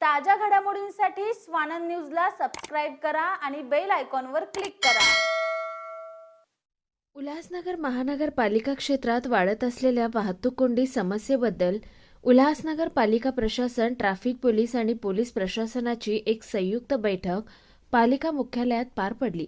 ताज्या घडामोडींसाठी स्वानंद न्यूजला सबस्क्राईब करा आणि बेल आयकॉनवर क्लिक करा. उल्हासनगर महानगरपालिका क्षेत्रात वाढत असलेल्या वाहतूक कोंडी समस्येबद्दल उल्हासनगर पालिका प्रशासन ट्रॅफिक पोलीस आणि पोलीस प्रशासनाची एक संयुक्त बैठक पालिका मुख्यालयात पार पडली.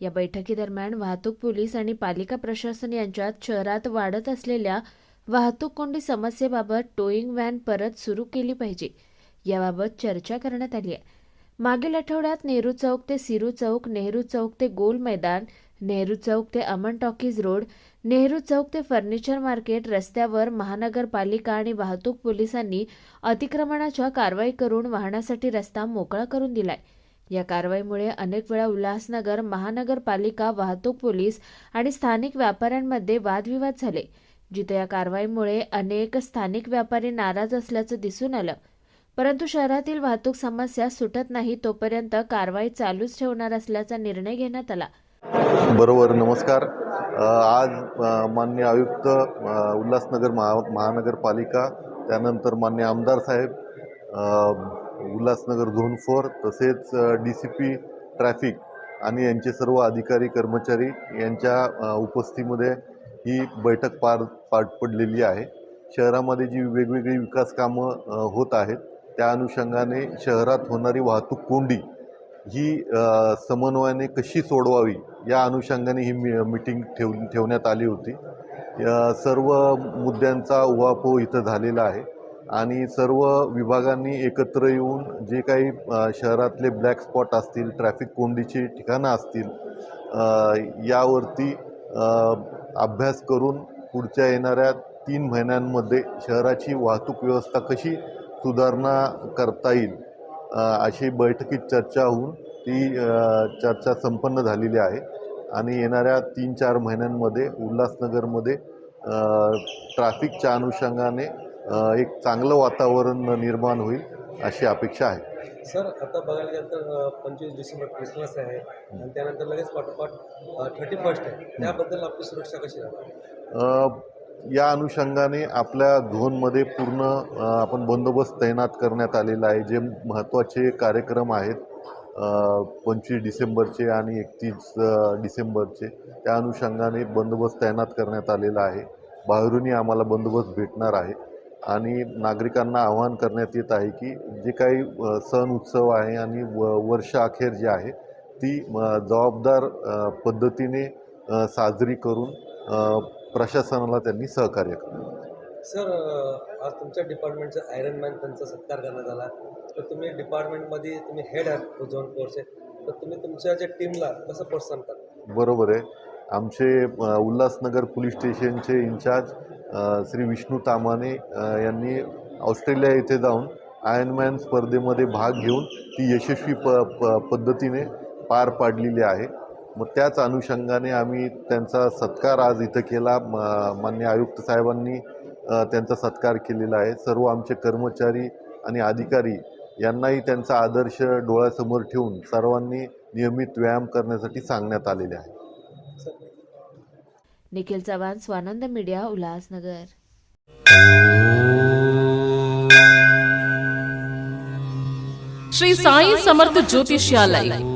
या बैठकीदरम्यान वाहतूक पोलीस आणि पालिका प्रशासन यांच्यात शहरात वाढत असलेल्या वाहतूक कोंडी समस्येबाबत टोईंग व्हॅन परत सुरू केली पाहिजे. याबाबत चर्चा करण्यात आली आहे. मागील आठवड्यात नेहरू चौक ते सिरू चौक नेहरू चौक ते गोल मैदान नेहरू चौक ते अमन टॉकीज रोड नेहरू चौक ते फर्निचर मार्केट रस्त्यावर महानगरपालिका आणि वाहतूक पोलिसांनी अतिक्रमणाच्या कारवाई करून वाहनासाठी रस्ता मोकळा करून दिलाय. या कारवाईमुळे अनेक वेळा उल्हासनगर महानगरपालिका वाहतूक पोलीस आणि स्थानिक व्यापाऱ्यांमध्ये वादविवाद झाले जिथे या कारवाईमुळे अनेक स्थानिक व्यापारी नाराज असल्याचं दिसून आलं. परंतु शहरातील वाहतूक समस्या सुटत नाही तोपर्यंत कारवाई चालूच ठेवणार असल्याचा निर्णय घेण्यात आला. बरोबर नमस्कार. आज मान्य आयुक्त उल्हासनगर महा महानगरपालिका त्यानंतर मान्य आमदार साहेब उल्हासनगर झोन फोर तसेच डी सी पी ट्रॅफिक आणि यांचे सर्व अधिकारी कर्मचारी यांच्या उपस्थितीमध्ये ही बैठक पार पार पडलेली आहे. शहरामध्ये जी वेगवेगळी विकास कामं होत आहेत त्या अनुषंगाने शहरात होणारी वाहतूक कोंडी ही समन्वयाने कशी सोडवावी या अनुषंगाने ही मी मीटिंग ठेव ठेवण्यात आली होती. या सर्व मुद्द्यांचा उहापोह इथं झालेला आहे आणि सर्व विभागांनी एकत्र येऊन जे काही शहरातले ब्लॅक स्पॉट असतील ट्रॅफिक कोंडीची ठिकाणं असतील यावरती अभ्यास करून पुढच्या येणाऱ्या तीन महिन्यांमध्ये शहराची वाहतूक व्यवस्था कशी सुधारणा करता येईल अशी बैठकीत चर्चा होऊन ती चर्चा संपन्न झालेली आहे. आणि येणाऱ्या तीन चार महिन्यांमध्ये उल्हासनगरमध्ये ट्रॅफिकच्या अनुषंगाने एक चांगलं वातावरण निर्माण होईल अशी अपेक्षा आहे. सर आता बघायला गेलं तर पंचवीस डिसेंबर क्रिसमस आहे आणि त्यानंतर लगेच पाठोपाठ थर्टी फर्स्ट आहे. त्याबद्दल आपली सुरक्षा कशी राहते? या अनुषंगाने आपल्या झोनमध्ये पूर्ण आपण बंदोबस्त तैनात करण्यात आलेला आहे. जे महत्त्वाचे कार्यक्रम आहेत पंचवीस डिसेंबरचे आणि एकतीस डिसेंबरचे त्या अनुषंगाने बंदोबस्त तैनात करण्यात आलेला आहे. बाहेरूनही आम्हाला बंदोबस्त भेटणार आहे. आणि नागरिकांना आवाहन करण्यात येत आहे की जे काही सण उत्सव आहे आणि व वर्ष अखेर जे आहे ती जबाबदार पद्धतीने साजरी करून प्रशासनाला त्यांनी सहकार्य करावं सर आज तुमच्या डिपार्टमेंटचं आयरन मॅन त्यांचा सत्कार करण्यात आला. तर तुम्ही डिपार्टमेंटमध्ये तुम्ही हेड आहात झोन फोरचे तर तुम्ही तुमच्या ज्या टीमला कसं प्रोत्साहन करता? बरोबर आहे. आमचे उल्हासनगर पोलीस स्टेशनचे इन्चार्ज श्री विष्णू तामाने यांनी ऑस्ट्रेलिया येथे जाऊन आयर्नमॅन स्पर्धेमध्ये भाग घेऊन ती यशस्वी प प पद्धतीने पार पाडलेली आहे. मग त्याच अनुषंगाने आम्ही त्यांचा सत्कार आज इथं केला. म मान्य आयुक्त साहेबांनी त्यांचा सत्कार केलेला आहे. सर्व आमचे कर्मचारी आणि अधिकारी यांनाही त्यांचा आदर्श डोळ्यासमोर ठेवून सर्वांनी नियमित व्यायाम करण्यासाठी सांगण्यात आलेले आहे. Nikhil Chavan Swanand media Ulhasnagar. Shri Sai Samarth Jyotishalay.